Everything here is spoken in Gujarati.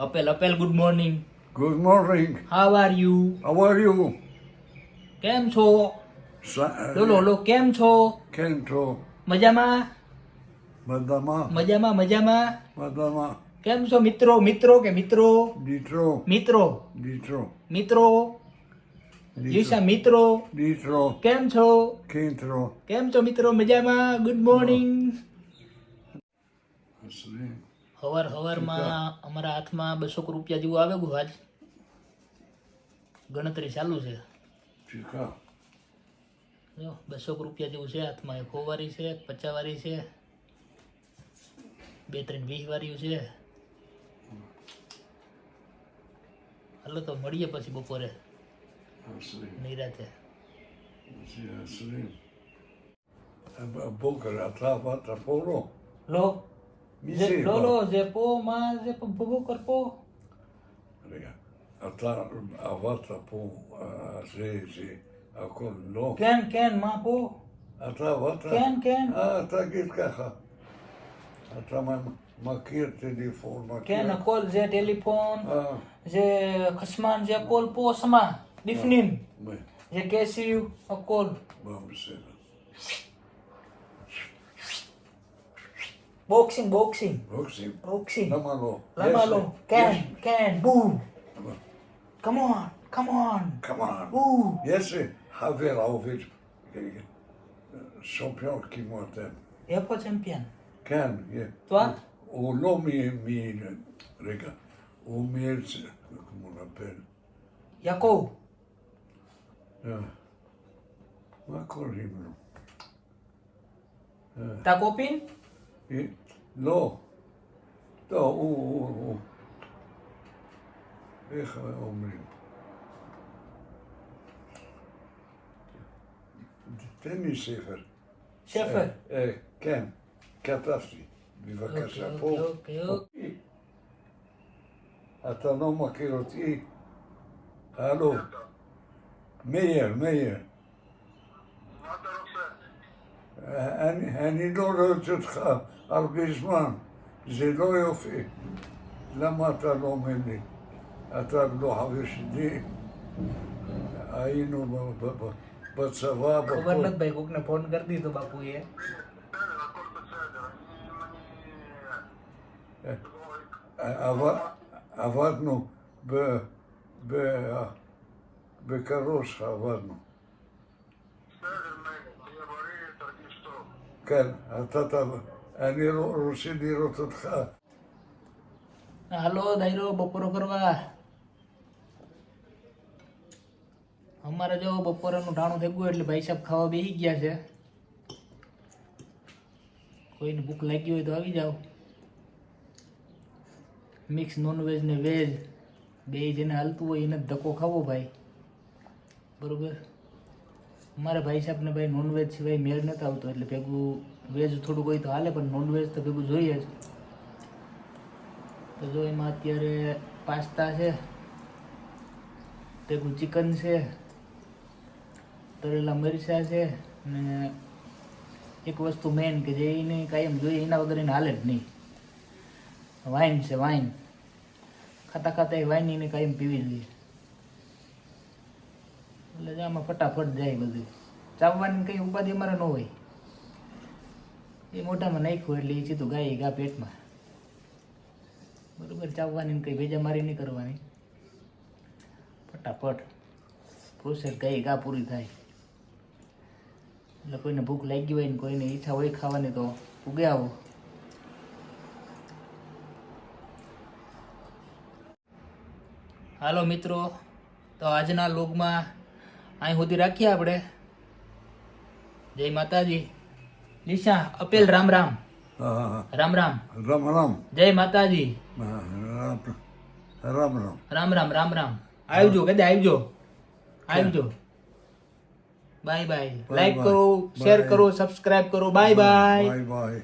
અપેલ અપેલ good morning good morning how are you How are you કેમ છો? બોલો બોલો કેમ છો? કેમ છો? મજામાં? મજામાં. મજામાં મજામાં. મજામાં. કેમ છો મિત્રો? મિત્રો કે મિત્રો? Ditro. મિત્રો. Ditro. મિત્રો. જીસા મિત્રો. Ditro. કેમ છો? Kento. કેમ છો મિત્રો? મજામાં? Good morning. હવાર હવારમાં અમારા હાથમાં બસો રૂપિયા જેવું આવે ગયું આજ ગણતરી ચાલુ છે. જો બસો રૂપિયા જેવું છે હાથમાં એક વારી છે પચાસ વારી છે બે ત્રણ વીસ વારીઓ છે હાલો તો મળીએ પછી બપોરે. નિરાતે. Boker atlava taporo. Law Mi lolo zepo ma zepo bubu korpo Venga. Atla avatra po ze ze הכל לא. כן, כן, מה פה? אתה עברת? כן, כן. אה, תגיד ככה. אתה מכיר טלפון, מכיר... כן, הכל זה טלפון, זה חשמל, זה הכל פה שמה, בפנים. זה כסף, הכל. בסדר. Boxing, boxing. Boxing. Boxing. Lamalo. Lamalo. Yes, can, can, boo. Come on, come on. Come on. Boo. Yes, Havelovic, eh, champion qui monte. Eu sou champion. Can, yeah. Tu? O nome é meu. rega, o meu, como eu apelo? Jacob. Ah, Mas corrimos. Ah. Tá copin? Yeah. אתה? לא. לא, הוא, הוא, הוא. איך אומרים? תן לי ספר. שפר. אה, אה, כן, כתבתי. בבקשה, אוקיי, פה. אוקיי, אוקיי. אתה לא מכיר אותי? הלו. מאיר, מאיר. אני, אני לא רואה אותך הרבה זמן, זה לא יופי. למה אתה לא אומר לי? אתה לא חבר שלי? היינו ב- ב- ב- בצבא, ખબર בכל... નથી ભાઈ કોકને ફોન કરી દીધો બાપુએ עבד, עבדנו ב, ב, בקרוש, עבדנו. כן, אתה תבוא. אני לא- רוצה לראות אותך. હાલો દાયરો બપોરો કરવા અમારે જો બપોરાનું ટાણું થઈ ગયું એટલે ભાઈ સાહેબ ખાવા બેસી ગયા છે કોઈને ભૂખ લાગી હોય તો આવી જાઓ મિક્સ નોનવેજ ને વેજ બે જેને હાલતું હોય એને જ ધક્કો ખાવો ભાઈ બરોબર અમારા ભાઈ સાહેબને ભાઈ નોનવેજ સિવાય મેળ નથી આવતો, એટલે ભેગું વેજ થોડું હોય તો હાલે, પણ નોનવેજ તો ભેગું જોઈએ જ. તો જો એમાં અત્યારે પાસ્તા છે, ભેગું ચિકન છે તળેલા મરચાં છે ને એક વસ્તુ મેન કે જે એને કાયમ જોઈએ, એના વગર એને હાલે જ નહીં. વાઇન છે વાઇન ખાતા ખાતા એ વાઇન એને કાયમ પીવી જોઈએ. એટલે આમાં ફટાફટ જાય બધું. ચાવવાની કંઈ ઉપાધિ અમારે ન હોય. એ મોઢામાં નાખ્યું એટલે એ સીધું ગાય ગા પેટમાં. બરોબર, ચાવવાની કંઈ ભેજા મારી નહીં કરવાની. ફટાફટ. પ્રોસેસ ગાય ગા પૂરી થાય. એટલે કોઈને ભૂખ લાગી હોય ને કોઈને ઈચ્છા હોય ખાવાની તો ઉગે આવો હાલો મિત્રો, તો આજના લોગમાં અહીં સુધી રાખીએ આપણે. જય માતાજી. નિશા અપેલ રામ રામ. રામ રામ. રામ રામ. જય માતાજી. રામ રામ રામ. રામ રામ રામ આવજો કદે આવજો? આવજો. Bye bye. લાઈક કરો શેર કરો સબસ્ક્રાઇબ કરો. Bye bye. Bye bye.